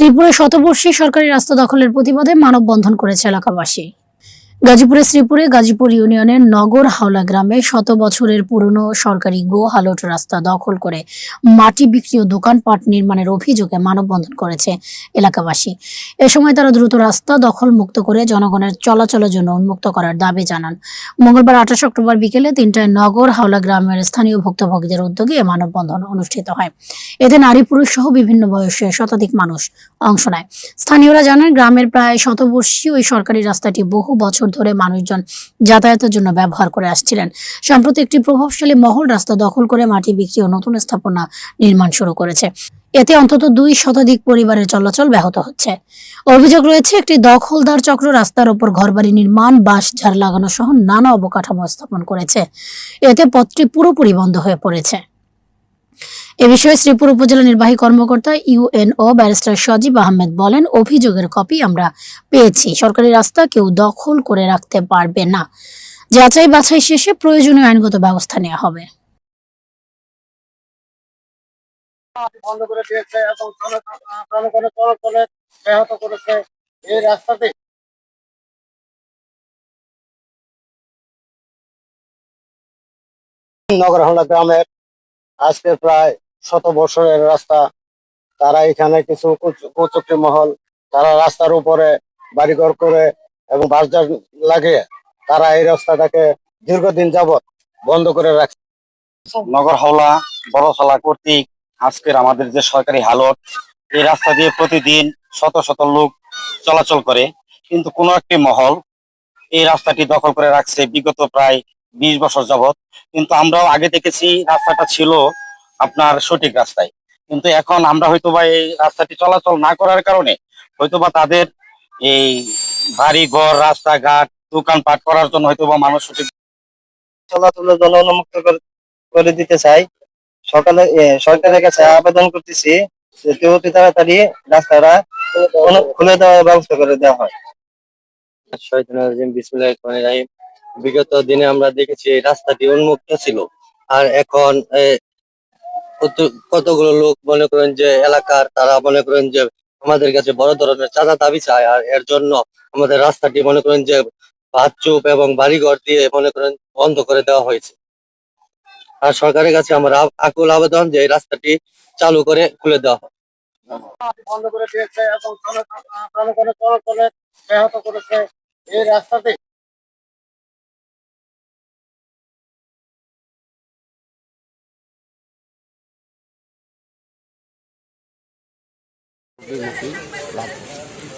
শ্রীপুরে শতবর্ষী সরকারি রাস্তা দখলের প্রতিবাদে মানববন্ধন করেছে এলাকাবাসী। গাজীপুরের শ্রীপুরে গাজীপুর ইউনিয়নের নগর হাওলা গ্রামে শত বছরের পুরনো সরকারি গো হালট রাস্তা দখল করে মাটি বিক্রি ও দোকানপাট নির্মাণের অভিযোগে মানববন্ধন করেছে এলাকাবাসী। এ সময় তারা দ্রুত রাস্তা দখল মুক্ত করে জনগণের চলাচলের জন্য উন্মুক্ত করার দাবি জানান। মঙ্গলবার আঠাশ অক্টোবর বিকেলে তিনটায় নগর হাওলা গ্রামের স্থানীয় ভুক্তভোগীদের উদ্যোগে এ মানববন্ধন অনুষ্ঠিত হয়। এতে নারী পুরুষ সহ বিভিন্ন বয়সের শতাধিক মানুষ অংশ নেয়। স্থানীয়রা জানান, গ্রামের প্রায় শতবর্ষী ওই সরকারি রাস্তাটি বহু বছর ধরে মানুষজন যাতায়াতের জন্য ব্যবহার করে আসছিলেন। সম্প্রতি একটি প্রভাবশালী মহল রাস্তা দখল করে মাটি বিক্রি ও নতুন স্থাপনা নির্মাণ শুরু করেছে। এতে অন্তত দুই শতাধিক পরিবারের চলাচল ব্যাহত হচ্ছে। অভিযোগ রয়েছে, একটি দখলদার চক্র রাস্তার ওপর ঘরবাড়ি নির্মাণ, বাঁশ, ঝাড় লাগানো সহ নানা অবকাঠামো স্থাপন করেছে। এতে পথটি পুরোপুরি বন্ধ হয়ে পড়েছে। এ বিষয়ে শ্রীপুর উপজেলা নির্বাহী কর্মকর্তা ইউএনও ব্যারিস্টার সজীব আহমেদ বলেন অভিযোগের কপি আমরা পেয়েছি। সরকারি রাস্তা কেউ দখল করে রাখতে পারবে না। যাচাই বাছাই শেষে প্রয়োজনীয় আইনগত ব্যবস্থা নেওয়া হবে। বন্ধ করে দিয়েছে এবং জনগণের চলাচলে ব্যাহত করেছে এই রাস্তাতে। নগরহাওড়া গ্রামের আজকে প্রায় শত বছরের রাস্তা। তারা এখানে কিছু কুচ- কুচক্রী মহল, তারা রাস্তার উপরে বাড়িঘর করে এবং বাসজার লাগিয়ে তারা এই রাস্তাটাকে দীর্ঘদিন যাবত বন্ধ করে রাখছে। নগর হাওলা বড়শালা কর্তৃক আজকের আমাদের যে সরকারি হালত, এই রাস্তা দিয়ে প্রতিদিন শত শত লোক চলাচল করে। কিন্তু কোনো একটি মহল এই রাস্তাটি দখল করে রাখছে বিগত প্রায় বিশ বছর যাবত কিন্তু আমরাও আগে দেখেছি রাস্তাটা ছিল আপনার সঠিক রাস্তায়। কিন্তু এখন আমরা হয়তোবা এই রাস্তাটি চলাচল না করার কারণে হয়তোবা তাদের এই বাড়ি ঘর রাস্তাঘাট দোকানপাট করার জন্য হয়তোবা মানুষ সঠিক চলাচলের জন্য উন্মুক্ত করে- করে দিতে চাই। সকালে সরকারের কাছে আবেদন করতেছি যে অতি তাড়াতাড়ি রাস্তাটা খুলে দেওয়ার ব্যবস্থা করে দেওয়া হয়। বিগত দিনে আমরা দেখেছি এই রাস্তাটি উন্মুক্ত ছিল। আর এখন কতগুলো লোক মনে করেন যে এলাকার, তারা মনে করেন যে আমাদের কাছে বড় ধরনের চাঁদা দাবি চায়, আর এর জন্য আমাদের রাস্তাটি মনে করেন যে ভাত চুপ এবং বাড়িঘর দিয়ে মনে করেন বন্ধ করে দেওয়া হয়েছে। আর সরকারের কাছে আমার আকুল আবেদন যে এই রাস্তাটি চালু করে, খুলে দেওয়া হয় বন্ধ করে দিয়েছে এবং ব্যাহত করেছে এই রাস্তাতে